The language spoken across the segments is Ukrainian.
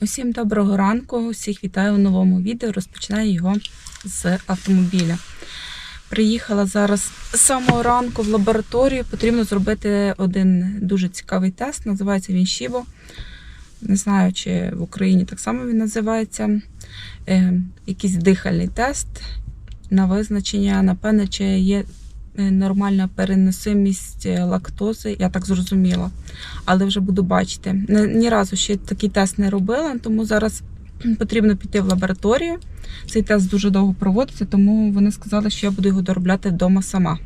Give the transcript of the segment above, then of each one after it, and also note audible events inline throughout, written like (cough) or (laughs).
Усім доброго ранку, усіх вітаю у новому відео. Розпочинаю його з автомобіля. Приїхала зараз з самого ранку в лабораторію. Потрібно зробити один дуже цікавий тест. Називається він Шіво. Не знаю, чи в Україні так само він називається. Е, якийсь дихальний тест на визначення, напевне, чи є нормальна переносимість е, лактози, я так зрозуміла. Але вже буду бачити. Ні разу ще такий тест не робила, тому зараз (clears throat) потрібно піти в лабораторію. Цей тест дуже довго проводиться, тому вони сказали, що я буду його доробляти вдома сама.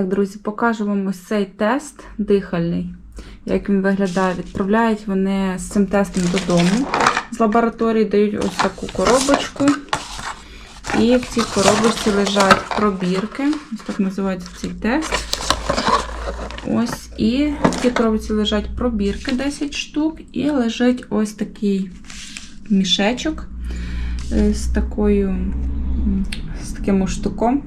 Так, друзі, покажу вам ось цей тест дихальний, як він виглядає. Відправляють вони з цим тестом додому. З лабораторії дають ось таку коробочку. І в цій коробочці лежать пробірки. Ось так називається цей тест. Ось, і в цій коробці лежать пробірки 10 штук, і лежить ось такий мішечок е, з такою з таким штуком.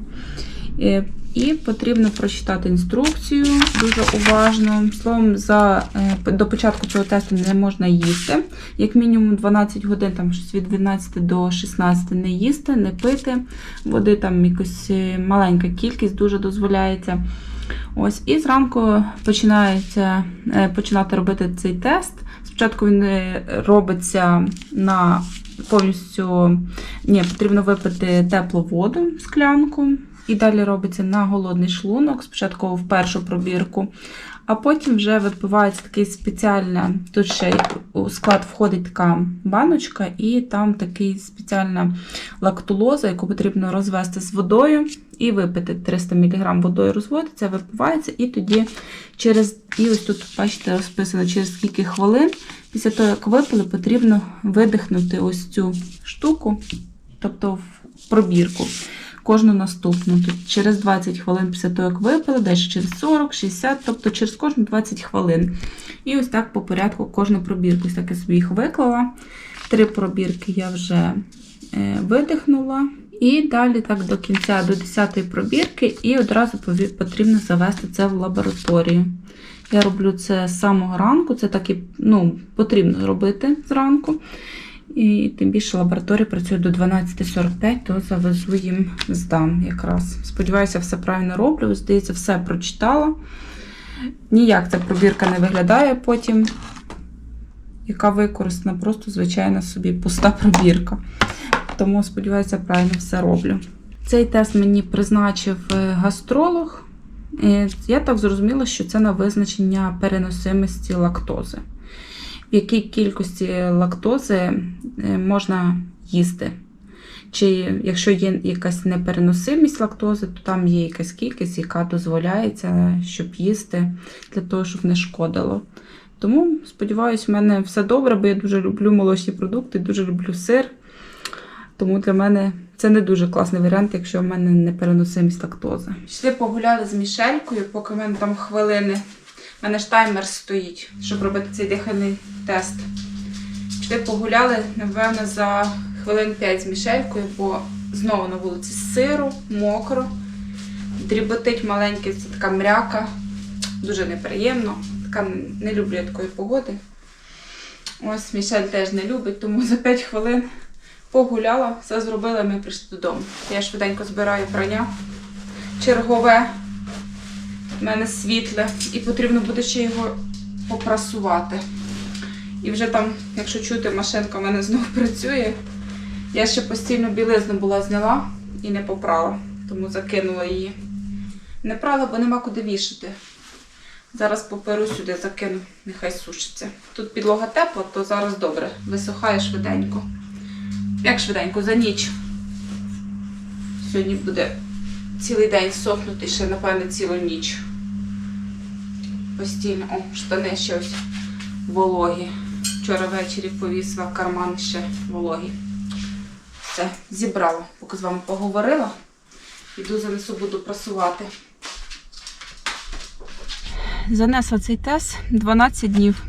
І потрібно прочитати інструкцію дуже уважно. Словом, за, е, до початку цього тесту не можна їсти. Як мінімум 12 годин, там від 12 до 16 не їсти, не пити. Води там якась е, маленька кількість дуже дозволяється. Ось, і зранку починається, е, починати робити цей тест. Спочатку він робиться на повністю ні, потрібно випити теплу воду, склянку. І далі робиться на голодний шлунок, спочатку в першу пробірку, а потім вже випивається такий спеціальна, тут ще у склад входить така баночка, і там такий спеціальна лактулоза, яку потрібно розвести з водою і випити. 300 мг водою розводиться, випивається, і тоді через, і ось тут, бачите, розписано, через скільки хвилин, після того, як випили, потрібно видихнути ось цю штуку, тобто в пробірку кожну наступну. Тут через 20 хвилин після того, як випили, далі через 40, 60, тобто через кожну 20 хвилин. І ось так по порядку кожну пробірку. Ось так я собі їх виклала. Три пробірки я вже е, видихнула. І далі так до кінця, до 10-ї пробірки, і одразу потрібно завести це в лабораторію. Я роблю це з самого ранку, це так і ну, потрібно робити зранку. І тим більше лабораторія працює до 12.45, то завезу їм здам якраз. Сподіваюся, все правильно роблю. Здається, все прочитала. Ніяк ця пробірка не виглядає потім, яка використана, просто звичайна собі пуста пробірка. Тому, сподіваюся, правильно все роблю. Цей тест мені призначив е, гастролог. І Я так зрозуміла, що це на визначення переносимості лактози в якій кількості лактози е, можна їсти. Чи якщо є якась непереносимість лактози, то там є якась кількість, яка дозволяється, щоб їсти для того, щоб не шкодило. Тому, сподіваюся, в мене все добре, бо я дуже люблю молочні продукти, дуже люблю сир. Тому для мене це не дуже класний варіант, якщо в мене непереносимість лактози. Пішли погуляли з Мішелькою, поки в мене там хвилини. У мене ж таймер стоїть, щоб робити цей дихальний тест. Пішли погуляли, напевно, за хвилин 5 з Мішелькою, бо знову на вулиці сиру, мокро. Дріботить маленький, це така мряка. Дуже неприємно. Така не люблю я такої погоди. Ось Мішель теж не любить, тому за 5 хвилин погуляла, все зробила, ми прийшли додому. Я швиденько збираю прання чергове. У мене світле, і потрібно буде ще його попрасувати. І вже там, якщо чути, машинка в мене знову (laughs) працює. Я ще постійно білизну була зняла і не попрала, тому закинула її. Не прала, бо нема куди вішати. Зараз поперу сюди, закину, нехай сушиться. Тут підлога тепла, то зараз добре. Висохає швиденько. Як швиденько, за ніч. Сьогодні буде цілий день сохнути, ще, напевне, цілу ніч. Постійно, о, штани ще ось вологі. Вчора ввечері повісила карман ще вологі. Все, зібрала, поки з вами поговорила. Іду занесу, буду прасувати. занесла цей тест 12 днів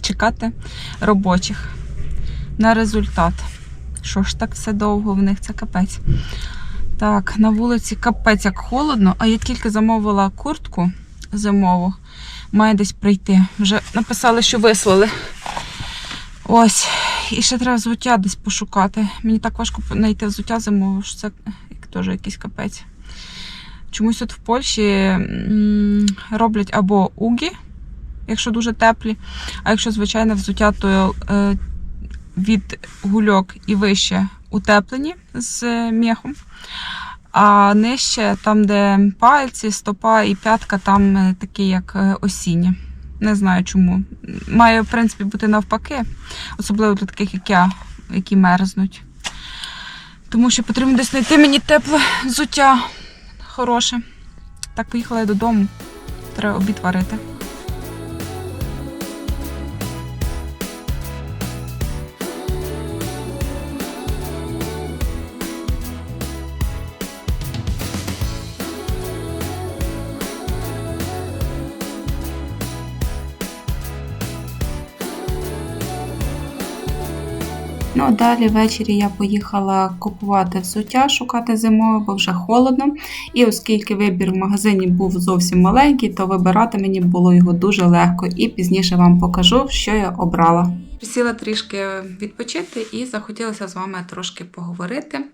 чекати робочих на результат. Що ж так все довго в них, це капець. Так, на вулиці капець як холодно, а я тільки замовила куртку зимову. Має десь прийти. Вже написали, що вислали. Ось. І ще треба взуття десь пошукати. Мені так важко знайти взуття зимове, що це як теж якийсь капець. Чомусь тут в Польщі роблять або угі, якщо дуже теплі, а якщо звичайне взуття, то е, від гульок і вище утеплені з м'яхом. А нижче, там, де пальці, стопа і п'ятка, там е, такі, як е, осінні. Не знаю чому. Має, в принципі, бути навпаки, особливо для таких, як я, які мерзнуть. Тому що потрібно десь знайти мені тепле взуття хороше. Так, поїхала я додому. Треба обід варити. Ну, далі ввечері я поїхала купувати взуття, шукати зимове, бо вже холодно. І оскільки вибір в магазині був зовсім маленький, то вибирати мені було його дуже легко. І пізніше вам покажу, що я обрала. Присіла трішки відпочити і захотілося з вами трошки поговорити.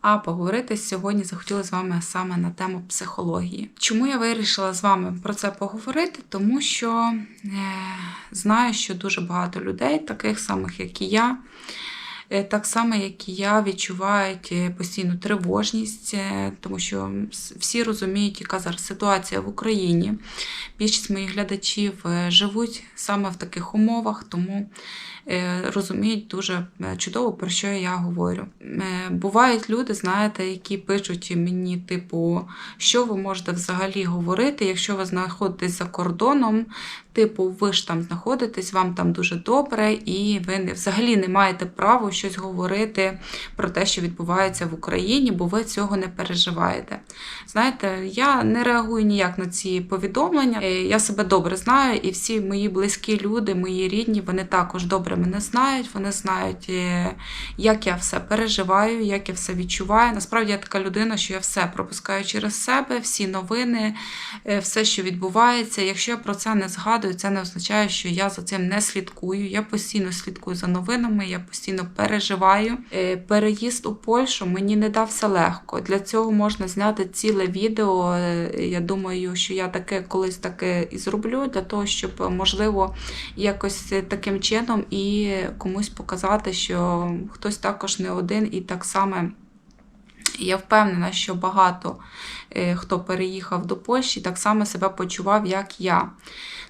А поговорити сьогодні захотіла з вами саме на тему психології. Чому я вирішила з вами про це поговорити? Тому що е, знаю, що дуже багато людей, таких самих, як і я, так само, як і я, відчувають е, постійну тривожність, е, тому що всі розуміють, яка зараз ситуація в Україні. Більшість моїх глядачів е, живуть саме в таких умовах, тому е, розуміють дуже е, чудово, про що я говорю. Е, Бувають люди, знаєте, які пишуть мені, типу, що ви можете взагалі говорити, якщо ви знаходитесь за кордоном, типу, ви ж там знаходитесь, вам там дуже добре, і ви взагалі не маєте права щось говорити про те, що відбувається в Україні, бо ви цього не переживаєте. Знаєте, я не реагую ніяк на ці повідомлення. Е, Я себе добре знаю, і всі мої близькі люди, мої рідні, вони також добре мене знають. Вони знають, е, як я все переживаю, як я все відчуваю. Насправді я така людина, що я все пропускаю через себе, всі новини, е, все, що відбувається. Якщо я про це не згадую, це не означає, що я за цим не слідкую. Я постійно слідкую за новинами, я постійно переживаю. Е, Переїзд у Польщу мені не дався легко. Для цього можна зняти ціле відео. Е, Я думаю, що я таке колись таке і зроблю, для того, щоб можливо якось таким чином і комусь показати, що хтось також не один і так само. Я впевнена, що багато хто переїхав до Польщі, так само себе почував, як я.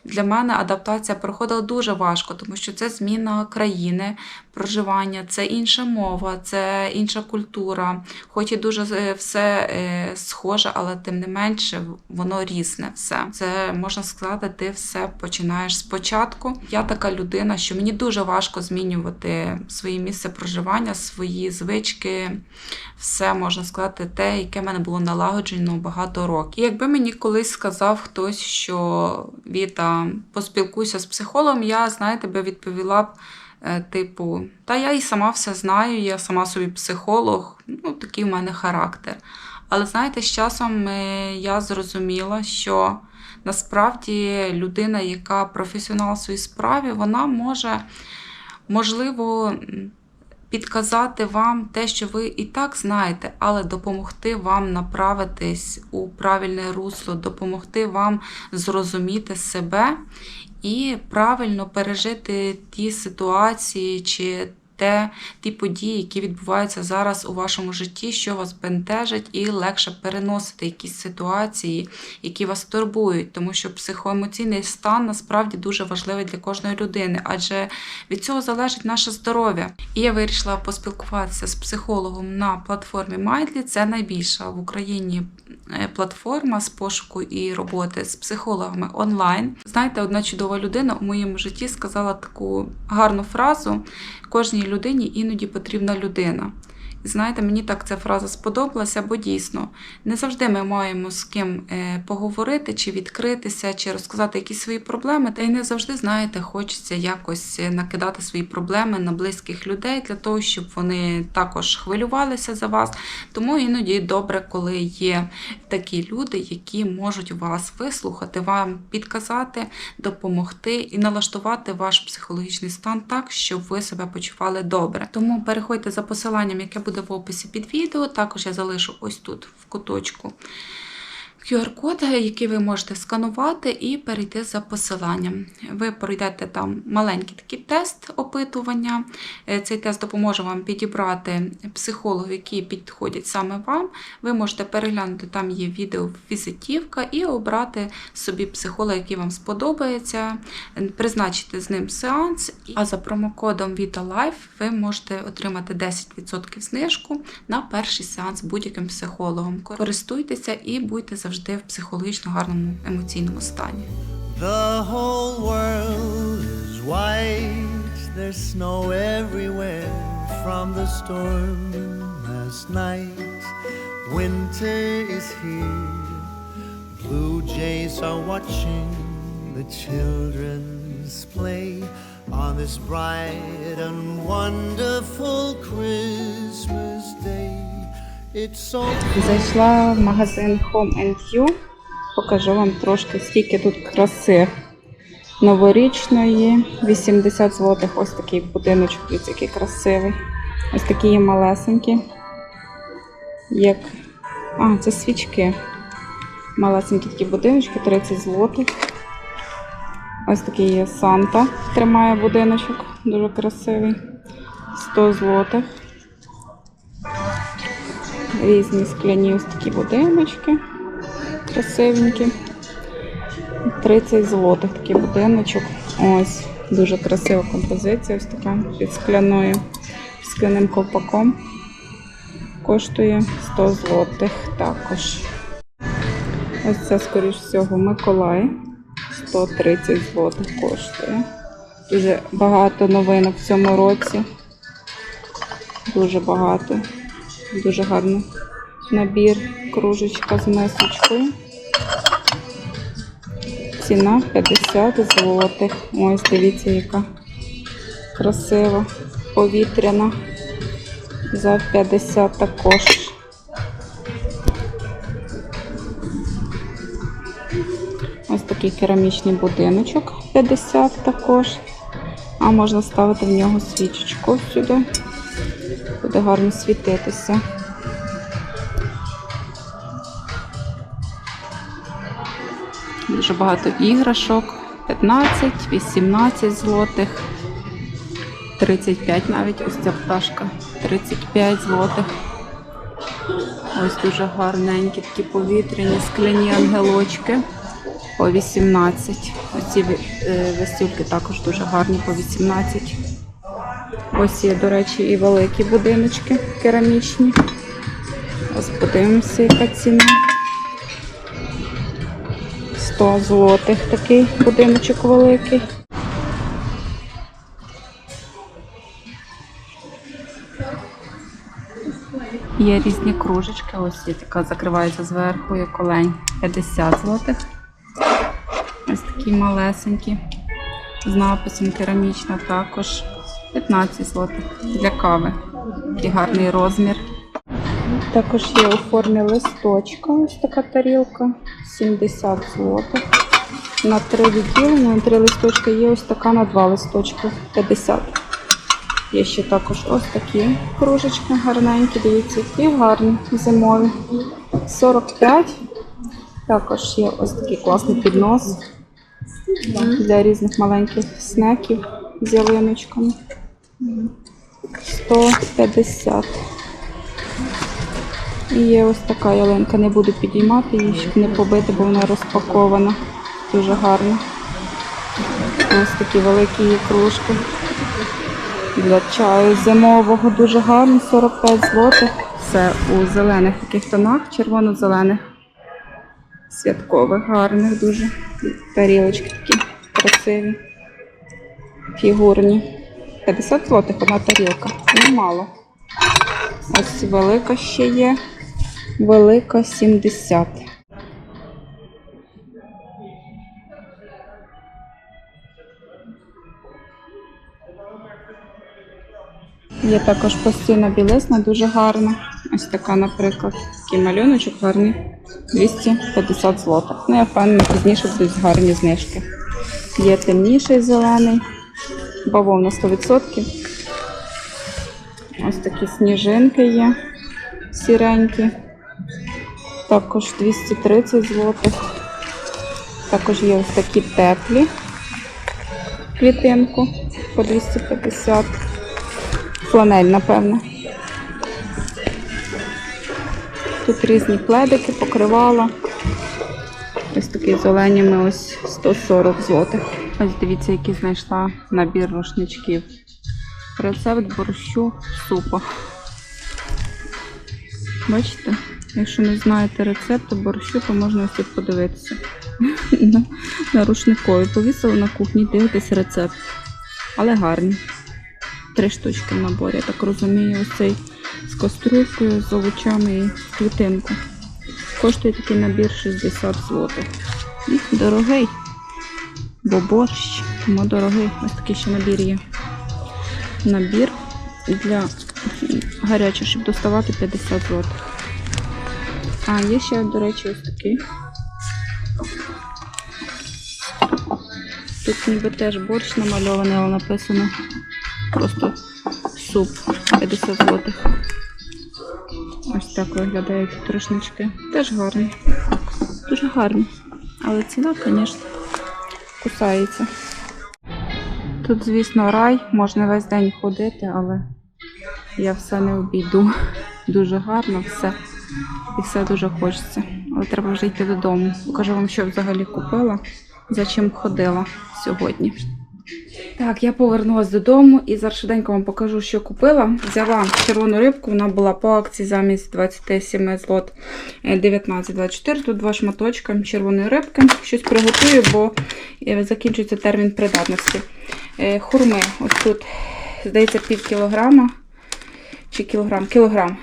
Для мене адаптація проходила дуже важко, тому що це зміна країни, проживання, це інша мова, це інша культура. Хоч і дуже е, все е, схоже, але тим не менше воно різне все. Це можна сказати, ти все починаєш спочатку. Я така людина, що мені дуже важко змінювати своє місце проживання, свої звички, все можна сказати, те, яке в мене було налагоджено багато років. Якби мені колись сказав хтось, що Віта, поспілкуйся з психологом, я, знаєте, би відповіла б. е, Типу, та я і сама все знаю, я сама собі психолог, ну такий в мене характер. Але знаєте, з часом е, я зрозуміла, що насправді людина, яка професіонал в своїй справі, вона може, можливо, підказати вам те, що ви і так знаєте, але допомогти вам направитись у правильне русло, допомогти вам зрозуміти себе і правильно пережити ті ситуації чи те, ті події, які відбуваються зараз у вашому житті, що вас бентежить, і легше переносити якісь ситуації, які вас турбують, тому що психоемоційний стан насправді дуже важливий для кожної людини, адже від цього залежить наше здоров'я. І я вирішила поспілкуватися з психологом на платформі Mindly. Це найбільша в Україні е, платформа з пошуку і роботи з психологами онлайн. Знаєте, одна чудова людина у моєму житті сказала таку гарну фразу: кожній людині іноді потрібна людина. І знаєте, мені так ця фраза сподобалася, бо дійсно не завжди ми маємо з ким е, поговорити, чи відкритися, чи розказати якісь свої проблеми. Та й не завжди, знаєте, хочеться якось е, накидати свої проблеми на близьких людей для того, щоб вони також хвилювалися за вас. Тому іноді добре, коли є такі люди, які можуть вас вислухати, вам підказати, допомогти і налаштувати ваш психологічний стан так, щоб ви себе почували добре. Тому переходьте за посиланням, яке буде в описі під відео. Також я залишу ось тут в куточку. QR-код, який ви можете сканувати і перейти за посиланням. Ви пройдете там маленький такий тест опитування. Е, Цей тест допоможе вам підібрати психологів, які підходять саме вам. Ви можете переглянути, там є відео візитівка і обрати собі психолога, який вам сподобається, е, призначити з ним сеанс. А за промокодом VitaLife ви можете отримати 10% знижку на перший сеанс будь-яким психологом. Користуйтеся і будьте завжди в психологічно гарному емоційному стані. The whole world is white. There's snow everywhere from the storm last night. Winter is here. Blue jays are watching the children's play on this bright and wonderful Christmas day. Зайшла в магазин Home You. Покажу вам трошки, скільки тут краси новорічної. 80 злотих. Ось такий будиночок, дивіться, який красивий. Ось такі є малесенькі. Як. А, це свічки. Малесенькі такі будиночки, 30 злотих. Ось такий є Санта. Тримає будиночок. Дуже красивий. 100 злотих. Різні скляні ось такі будиночки. Красивенькі. 30 злотих такий будиночок. Ось. Дуже красива композиція, ось така під скляною, скляним ковпаком. Коштує 100 злотих також. Ось це, скоріш всього, Миколай. 130 злотих коштує. Дуже багато новинок в цьому році. Дуже багато. Дуже гарний набір, кружечка з мисочкою. Ціна 50 злотих. Ось дивіться, яка красива, повітряна. За 50 також. Ось такий керамічний будиночок 50 також. А можна ставити в нього свічечку сюди. Буде гарно світитися. Дуже багато іграшок. 15, 18 злотих, 35 навіть ось ця пташка. 35 злотих. Ось дуже гарненькі такі повітряні скляні ангелочки по 18. Оці е, вестюльки також дуже гарні по 18. Ось є, до речі, і великі будиночки керамічні. Ось подивимося, яка ціна. 100 злотих такий будиночок великий. Є різні кружечки, ось є така закривається зверху, як олень 50 злотих. Ось такі малесенькі. З написом керамічна також 15 злотих для кави. Такий гарний розмір. Також є у формі листочка, ось така тарілка, 70 злотих. На три відділення, на три листочка є ось така на два листочка, 50. Є ще також ось такі кружечки гарненькі, дивіться, які гарні, зимові. 45. Також є ось такий класний піднос для різних маленьких снеків з ялиночками. 150. І є ось така ялинка. Не буду підіймати її, щоб не побити, бо вона розпакована. Дуже гарна. Ось такі великі кружки. Для чаю зимового дуже гарно, 45 злотих. Все у зелених таких тонах, червоно-зелених. Святкових, гарних дуже. Тарілочки такі красиві, фігурні. 50 злотих одна тарілка. Немало. Ось велика ще є. Велика 70. Є також постійна білизна, дуже гарна. Ось така, наприклад, такий малюночок гарний. 250 злотих. Ну, я впевнена, пізніше будуть гарні знижки. Є темніший зелений, бавовна 100%. Ось такі сніжинки є сіренькі. Також 230 злотих. Також є ось такі теплі клітинку по 250. Фланель, напевно. Тут різні пледики, покривала. Ось такі з оленями ось 140 злотих. Ось дивіться, який знайшла набір рушничків. Рецепт борщу супа. Бачите? Якщо не знаєте рецепту борщу, то можна ось тут подивитися. (laughs) на, на рушникові. Повісили на кухні, дивитесь рецепт. Але гарні. Три штучки в наборі, я так розумію, ось цей з каструлькою, з овочами і клітинку. Коштує такий набір 60 злотих. Дорогий, бо борщ, тому дорогий. Ось такий ще набір є. Набір для гарячих, щоб доставати 50 злотих. А, є ще, до речі, ось такий. Тут ніби теж борщ намальований, але написано просто суп 50 злотих. Ось так виглядають тут рушнички. Теж гарні. Дуже гарні. Але ціна, звісно, кусається. Тут, звісно, рай, можна весь день ходити, але я все не обійду. Дуже гарно все. І все дуже хочеться. Але треба вже йти додому. Покажу вам, що взагалі купила, за чим ходила сьогодні. Так, я повернулася додому і зараз швиденько вам покажу, що купила. Взяла червону рибку, вона була по акції замість 27 злот е, 19,24. Тут два шматочка червоної рибки. Щось приготую, бо е, закінчується термін придатності. Е, Хурми, ось тут, здається, пів кілограма чи кілограм, кілограм.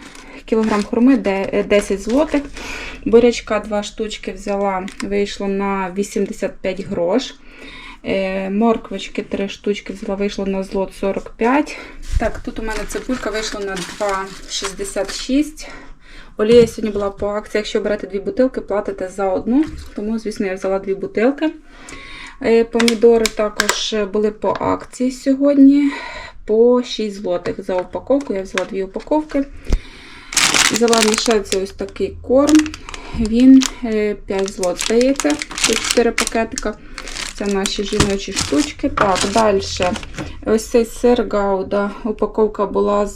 Кілограм хурми е, 10 злотих. Бурячка два штучки взяла, вийшло на 85 грош. Е, Морквочки 3 штучки взяла, вийшло на злот 45. Так, тут у мене цибулька вийшла на 2,66. Олія сьогодні була по акції. Якщо берете дві бутилки, платите за одну. Тому, звісно, я взяла дві бутилки. Е, Помідори також були по акції сьогодні по 6 злотих за упаковку. Я взяла дві упаковки. Взяла мішельці ось такий корм. Він е, 5 злот здається. Тут 4 пакетика. Це наші жіночі штучки. Так, далі. Ось цей сир Гауда. Упаковка була,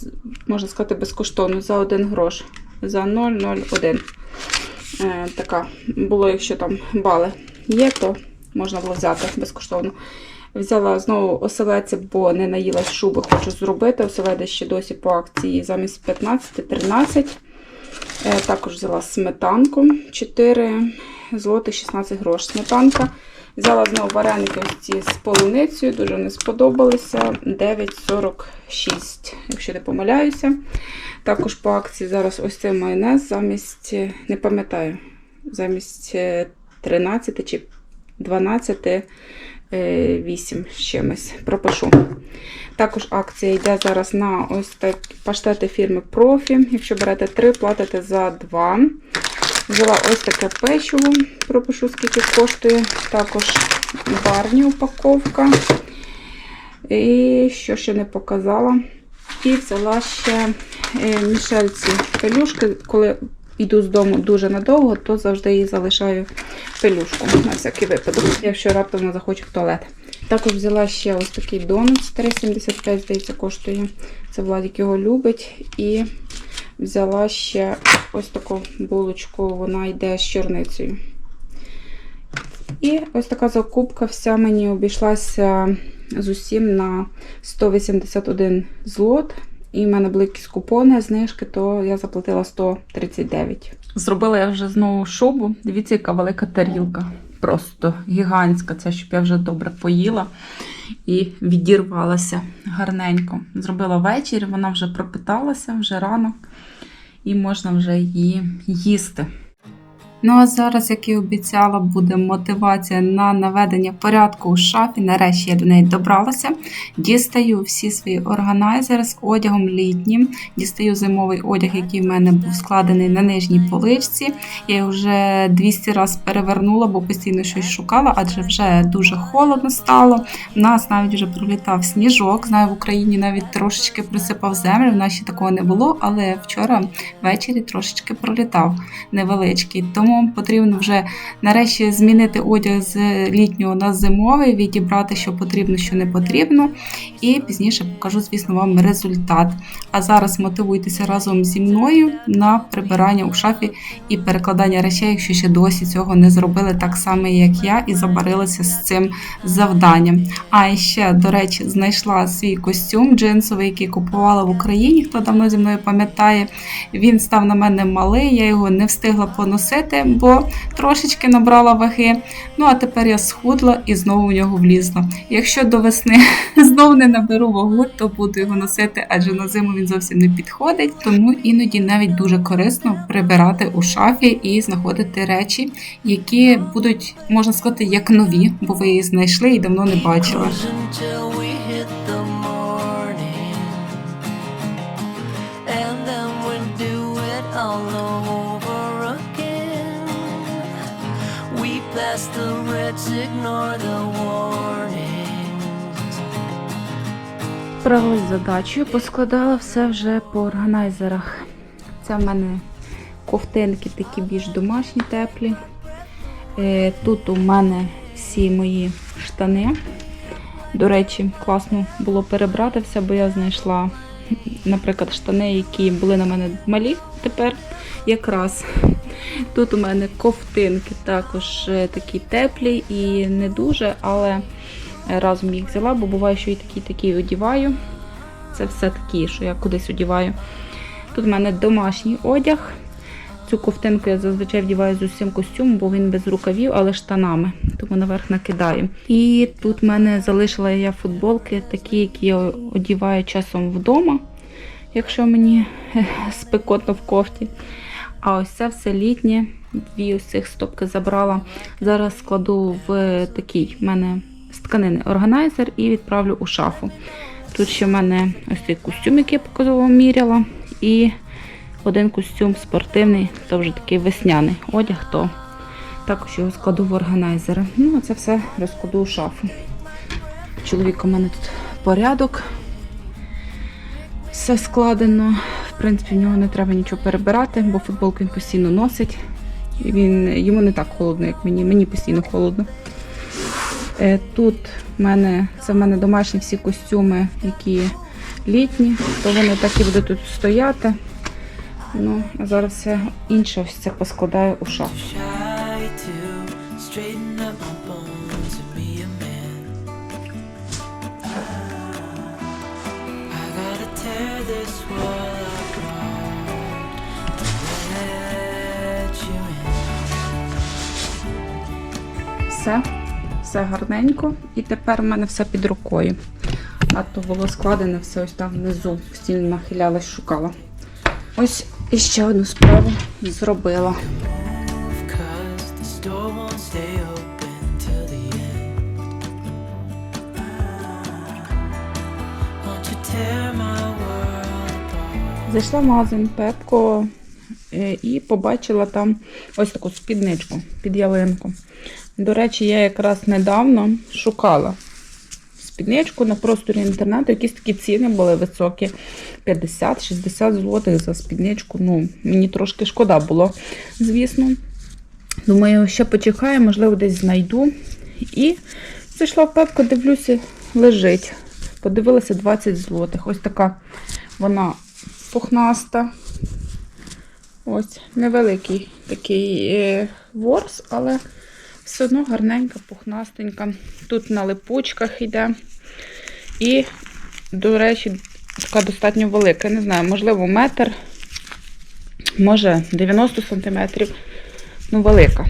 можна сказати, безкоштовно за 1 грош. За 0,01. Е, така було, якщо там бали є, то можна було взяти безкоштовно. Взяла знову оселедця, бо не наїлась шуби, хочу зробити. Оселедець ще досі по акції замість 15-13. Е, Також взяла сметанку 4 злоти 16 грош сметанка. Взяла знову вареники з полуницею, дуже не сподобалися. 9,46, якщо не помиляюся. Також по акції зараз ось цей майонез замість, е, не пам'ятаю, замість е, 13 чи 12, е, 8 з чимось. Пропишу. Також акція йде зараз на ось так паштети фірми Профі. Якщо берете 3, платите за 2. Взяла ось таке печиво, пропишу, скільки коштує. Також барні упаковка. І що ще не показала. І взяла ще е, мішельці пелюшки. Коли йду з дому дуже надовго, то завжди її залишаю пелюшку на всякий випадок, якщо раптом не захочу в туалет. Також взяла ще ось такий донат 3,75, здається, коштує. Це Владик його любить. І взяла ще ось таку булочку, вона йде з чорницею. І ось така закупка вся мені обійшлася з усім на 181 злот. І в мене були якісь купони, знижки, то я заплатила 139. Зробила я вже знову шубу. Дивіться, яка велика тарілка. Просто гігантська. Це щоб я вже добре поїла. і відірвалася гарненько. Зробила вечір, вона вже пропиталася, вже ранок, і можна вже її їсти. Ну а зараз, як і обіцяла, буде мотивація на наведення порядку у шафі. Нарешті я до неї добралася. Дістаю всі свої органайзери з одягом літнім. Дістаю зимовий одяг, який в мене був складений на нижній поличці. Я вже 200 разів перевернула, бо постійно щось шукала, адже вже дуже холодно стало. У нас навіть вже пролітав сніжок. Знаю, в Україні навіть трошечки присипав землю. В нас ще такого не було, але вчора ввечері трошечки пролітав невеличкий. Потрібно вже нарешті змінити одяг з літнього на зимовий, відібрати, що потрібно, що не потрібно. І пізніше покажу, звісно, вам результат. А зараз мотивуйтеся разом зі мною на прибирання у шафі і перекладання речей, якщо ще досі цього не зробили так само, як я, і забарилися з цим завданням. А ще, до речі, знайшла свій костюм джинсовий, який купувала в Україні. Хто давно зі мною пам'ятає, він став на мене малий, я його не встигла поносити, бо трошечки набрала ваги. Ну а тепер я схудла і знову в нього влізла. Якщо до весни (laughs) знову не наберу вагу, то буду його носити, адже на зиму він зовсім не підходить. Тому іноді навіть дуже корисно прибирати у шафі і знаходити речі, які будуть, можна сказати, як нові, бо ви її знайшли і давно не бачили. We pass the reds, ignore the warnings. Справилась задачею, поскладала все вже по органайзерах. Це в мене ковтинки такі більш домашні, теплі. Е, Тут у мене всі мої штани. До речі, класно було перебрати все, бо я знайшла, наприклад, штани, які були на мене малі тепер якраз. Тут у мене ковтинки також е, такі теплі і не дуже, але разом їх взяла, бо буває, що і такі такі одіваю. Це все такі, що я кудись одіваю. Тут в мене домашній одяг. Цю ковтинку я зазвичай вдіваю з усім костюмом, бо він без рукавів, але штанами, тому наверх накидаю. І тут в мене залишила я футболки, такі, які я одіваю часом вдома, якщо мені спекотно в кофті. А ось це все літнє. Дві ось цих стопки забрала. Зараз складу в такий в мене з тканини органайзер і відправлю у шафу. Тут ще в мене ось цей костюм, який я показово міряла. І один костюм спортивний, то вже такий весняний одяг, то також його складу в органайзери. Ну, це все розкладу у шафу. Чоловік у мене тут порядок. Все складено. В принципі, в нього не треба нічого перебирати, бо футболку він постійно носить. І він, йому не так холодно, як мені. Мені постійно холодно. Е, Тут в мене, це в мене домашні всі костюми, які літні, то вони так і будуть тут стояти. Ну, а зараз все інше ось це поскладаю у шафу. Все, все гарненько. І тепер у мене все під рукою. А то було складене все ось там внизу. Постійно нахилялась, шукала. Ось іще одну справу зробила. Зайшла в магазин Пепко е, і побачила там ось таку спідничку під ялинку. До речі, я якраз недавно шукала спідничку на просторі інтернету. Якісь такі ціни були високі. 50-60 злотих за спідничку. Ну, мені трошки шкода було, звісно. Думаю, ще почекаю, можливо, десь знайду. І зайшла в Пепко, дивлюся, лежить. Подивилася 20 злотих. Ось така вона пухнаста. Ось невеликий такий е, ворс, але все одно гарненька, пухнастенька. Тут на липучках йде. І, до речі, така достатньо велика. Не знаю, можливо, метр, може 90 сантиметрів. Ну, велика.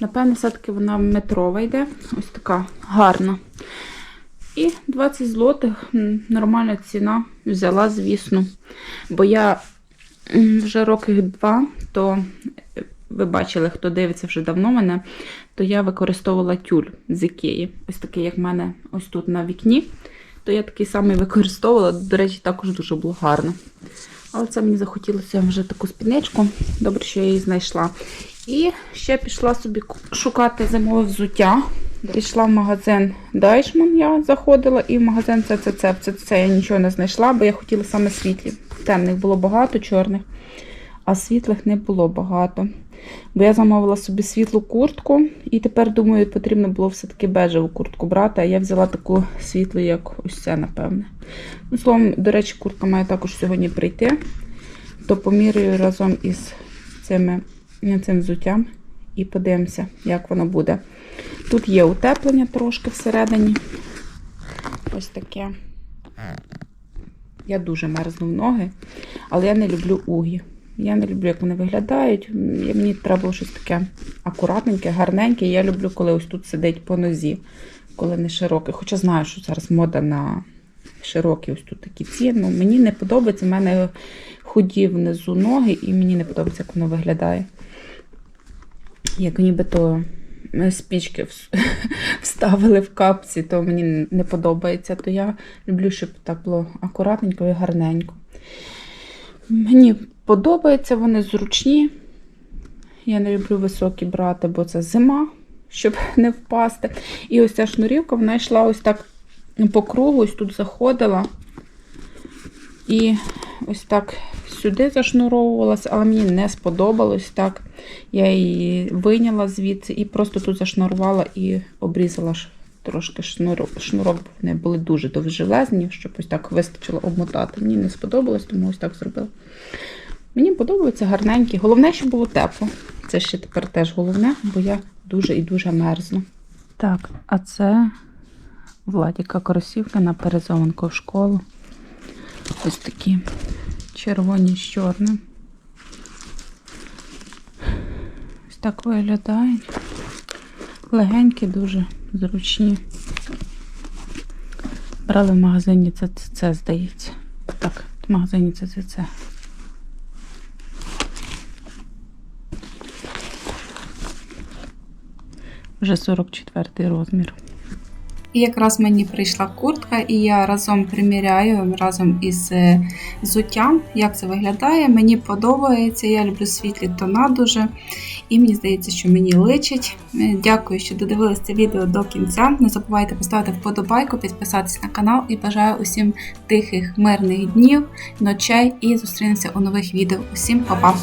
Напевно, все-таки вона метрова йде. Ось така гарна. І 20 злотих нормальна ціна. Взяла, звісно. Бо я вже років два, то е, ви бачили, хто дивиться вже давно мене, то я використовувала тюль з Ікеї. Ось такий, як в мене ось тут на вікні. То я такий самий використовувала. До речі, також дуже було гарно. Але це мені захотілося вже таку спідничку. Добре, що я її знайшла. І ще пішла собі шукати зимове взуття. Пішла в магазин Дайшман, я заходила, і в магазин ЦЦЦ. В ЦЦЦ я нічого не знайшла, бо я хотіла саме світлі. Темних було багато, чорних, а світлих не було багато. Бо я замовила собі світлу куртку, і тепер, думаю, потрібно було все-таки бежеву куртку брати, а я взяла таку світлу, як ось ця, напевне. Ну, словом, до речі, куртка має також сьогодні прийти, то поміряю разом із цими, цим взуттям і подивимося, як воно буде. Тут є утеплення трошки всередині. Ось таке. Я дуже мерзну в ноги, але я не люблю угі. Я не люблю, як вони виглядають. Мені треба було щось таке акуратненьке, гарненьке. Я люблю, коли ось тут сидить по нозі, коли не широке. Хоча знаю, що зараз мода на широкі ось тут такі ці. Ну, мені не подобається. У мене худі внизу ноги, і мені не подобається, як воно виглядає. Як нібито е, спічки (laughs) вставили в капці, то мені не подобається. То я люблю, щоб так було акуратненько і гарненько. Мені подобається, вони зручні. Я не люблю високі брати, бо це зима, щоб (laughs) не впасти. І ось ця шнурівка, вона йшла ось так по кругу, ось тут заходила. І ось так сюди зашнуровувалася, але мені не сподобалось так. Я її вийняла звідси і просто тут зашнурувала і обрізала трошки шнурок, шнурок, вони були дуже довжелезні, щоб ось так вистачило обмотати. Мені не сподобалось, тому ось так зробила. Мені подобаються гарненькі. Головне, щоб було тепло. Це ще тепер теж головне, бо я дуже і дуже мерзну. Так, а це Владіка кросівка на перезованку в школу. Ось такі червоні з чорним. Ось так виглядають. Легенькі, дуже зручні. Брали в магазині ЦЦЦ, здається. Так, в магазині ЦЦЦ. Вже 44 розмір. І якраз мені прийшла куртка, і я разом приміряю разом із е, взуттям, як це виглядає. Мені подобається, я люблю світлі тона дуже. І мені здається, що мені личить. Е, Дякую, що додивились це відео до кінця. Не забувайте поставити вподобайку, підписатись на канал і бажаю усім тихих, мирних днів, ночей і зустрінемося у нових відео. Усім па-па!